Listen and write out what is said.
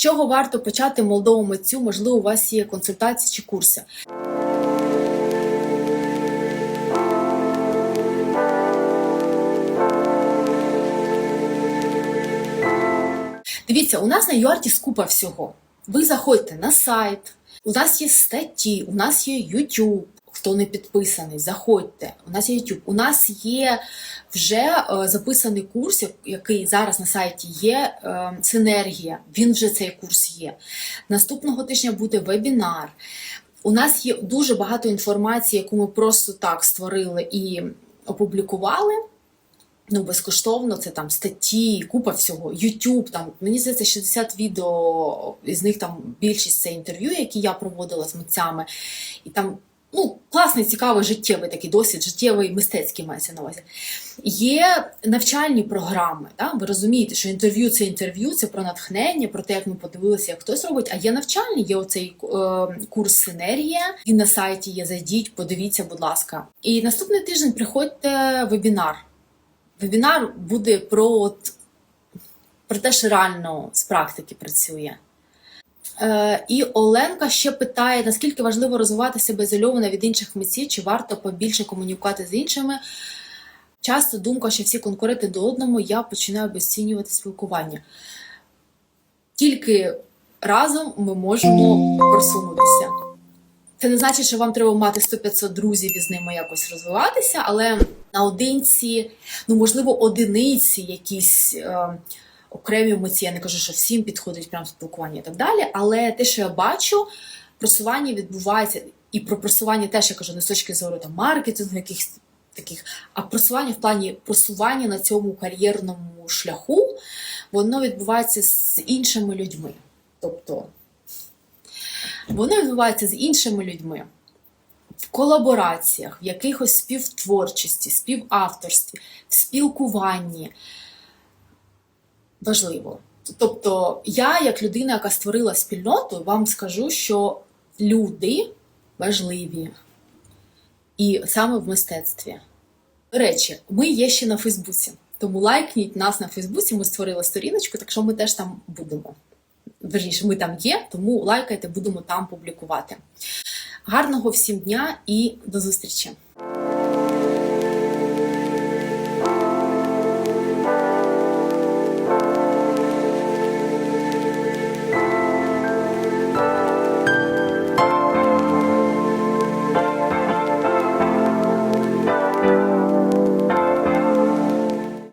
чого варто почати молодому митцю? Можливо, у вас є консультації чи курси. Дивіться, у нас на UART скупа всього. Ви заходьте на сайт, у нас є статті, у нас є YouTube. Хто не підписаний, заходьте. У нас є YouTube. У нас є вже е, записаний курс, який зараз на сайті є. е, Синергія. Він вже цей курс є. Наступного тижня буде вебінар. У нас є дуже багато інформації, яку ми просто так створили і опублікували. Ну, безкоштовно, це там статті, купа всього, YouTube, там, мені здається, 60 відео, із них там більшість це інтерв'ю, які я проводила з митцями. І там класний, цікавий життєвий такий досвід, життєвий, мистецький мається на увазі. Є навчальні програми. Да? Ви розумієте, що інтерв'ю це інтерв'ю, це про натхнення, про те, як ми подивилися, як хтось робить. А є навчальні, є оцей е, курс Синергія. Він на сайті є. Зайдіть, подивіться, будь ласка. І наступний тиждень приходьте вебінар. Вебінар буде про, от, про те, що реально з практики працює. Е, і Оленка ще питає, наскільки важливо розвивати себе ізольовано від інших митців, чи варто побільше комунікувати з іншими. Часто думка, що всі конкуренти до одному, я починаю обесцінювати спілкування. Тільки разом ми можемо просунутися. Це не значить, що вам треба мати 100-500 друзів і з ними якось розвиватися, але наодинці, ну можливо, одиниці якісь е, окремі митці. Я не кажу, що всім підходить прям спілкування і так далі. Але те, що я бачу, просування відбувається, і про просування теж я кажу не з точки зору там маркетингу, якихось таких, а просування в плані просування на цьому кар'єрному шляху, воно відбувається з іншими людьми. Тобто воно відбувається з іншими людьми в колабораціях, в якихось співтворчості, співавторстві, в спілкуванні. Важливо. Тобто, я, як людина, яка створила спільноту, вам скажу, що люди важливі. І саме в мистецтві. До речі, ми є ще на Фейсбуці. Тому лайкніть нас на Фейсбуці. Ми створили сторіночку, так що ми теж там будемо. Верніше, ми там є, тому лайкайте, будемо там публікувати. Гарного всім дня і до зустрічі!